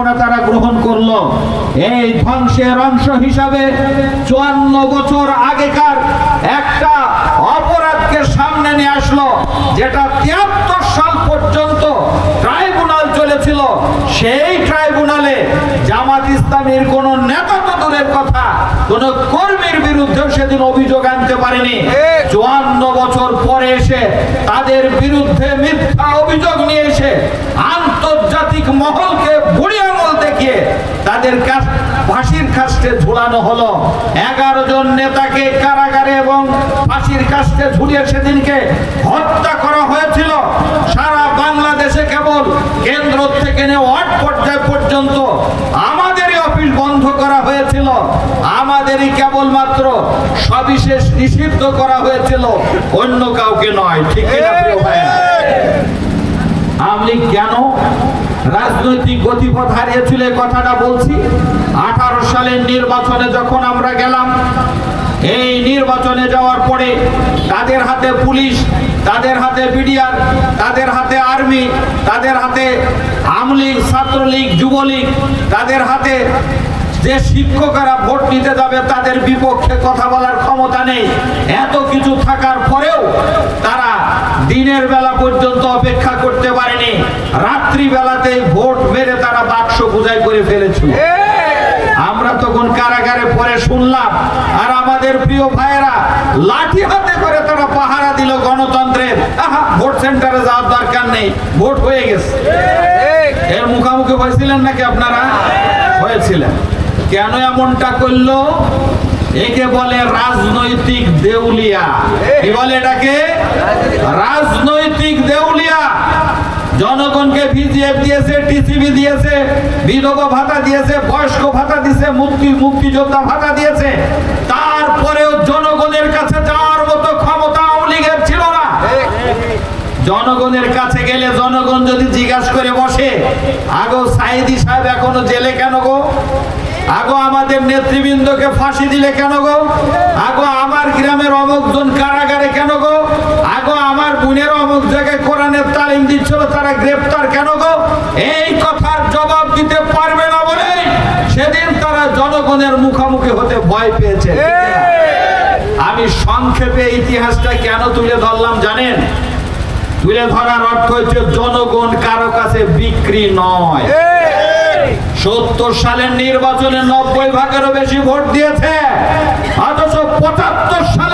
করে তারা গ্রহণ করল। এই ধ্বংসের অংশ হিসাবে চুয়ান্ন বছর আগেকার একটা অপরাধকে সামনে নিয়ে আসলো, যেটা তিয়াত্তর সাল পর্যন্ত ট্রাইব্যুনাল চলেছিল। সেই ট্রাইব্যুনালে জামাত ইসলামের কোন নেতা তো দূরের কথা, কোন কর্মীর বিরুদ্ধে সেদিন অভিযোগ আনতে পারেনি। চুয়ান্ন বছর পরে এসে তাদের বিরুদ্ধে মিথ্যা অভিযোগ নিয়ে এসে কাস্টে ঝুলানো হলো। এগারো জন নেতাকে কারাগারে এবং ফাঁসির কাস্টে ঝুলিয়ে সেদিনকে হত্যা করা হয়েছিল। সারা বাংলাদেশে কেবল কেন্দ্র থেকে নিয়ে ওয়ার্ড পর্যায় পর্যন্ত আমাদেরই অফিস বন্ধ করা হয়েছিল। আমাদেরই কেবলমাত্র সবিশেষ নিষিদ্ধ করা হয়েছিল। অন্য কাউকে নয়, ঠিক লীগ কেন রাজনৈতিক গতিপথ হারিয়েছিল কথাটা বলছি? আঠারো সালের নির্বাচনে যখন আমরা গেলাম, এই নির্বাচনে যাওয়ার পরে তাদের হাতে পুলিশ, তাদের হাতে বিডিআর, তাদের হাতে আর্মি, তাদের হাতে আমলীগ, ছাত্রলীগ, যুবলীগ, তাদের হাতে যে শিক্ষকরা ভোট নিতে যাবে তাদের বিপক্ষে কথা বলার ক্ষমতা নেই। এত কিছু থাকার পরেও তারা দিনের বেলা পর্যন্ত অপেক্ষা করতে পারেনি। রাত্রি বেলাতেই ভোট মেরে তারা বাক্স পূজাই করে ফেলেছিল। আমরা তখন কারাগারে পরে শুনলাম আর আমাদের প্রিয় ভাইয়েরা লাঠি হাতে করে তারা পাহারা দিল গণতন্ত্রের আহা, ভোট সেন্টারে যাওয়ার দরকার নেই ভোট হয়ে গেছে। এর মুখামুখি হয়েছিলেন নাকি আপনারা? হয়েছিলেন। কেন এমনটা করল? একে বলে রাজনৈতিক দেউলিয়া। কি বলে এটাকে? রাজনৈতিক দেউলিয়া জনগণকে ভিজিএফ দিয়েছে, টিসিবি দিয়েছে বিধবা ভাতা দিয়েছে, বয়স্ক ভাতা দিয়েছে, মুক্তি মুক্তিযোদ্ধা ভাতা দিয়েছে। তারপরেও জনগণের কাছে যাওয়ার মতো ক্ষমতা আওয়ামী ছিল না। জনগণের কাছে গেলে জনগণ যদি জিজ্ঞাসা করে বসে, আগো সাইদি সাহেব এখনও জেলে কেন গো? আগো আমাদের নেতৃবৃন্দকে ফাঁসি দিলে কেন গো? আগো আমার গ্রামের অমুকজন কারাগারে কেন গো? তারা গ্রেপ্তার কেন গো? এই কথার জবাব দিতে পারবে না বলে সেদিন তারা জনগণের মুখোমুখি হতে ভয় পেয়েছে। আমি সংক্ষেপে ইতিহাসটা কেন তুলে ধরলাম জানেন? তুলে ধরার অর্থ হচ্ছে জনগণ কারও কাছে বিক্রি নয়। সত্তর সালের নির্বাচনে নব্বই ভাগেরও বেশি ভোট দিয়েছে। অথচ পঁচাত্তর সালে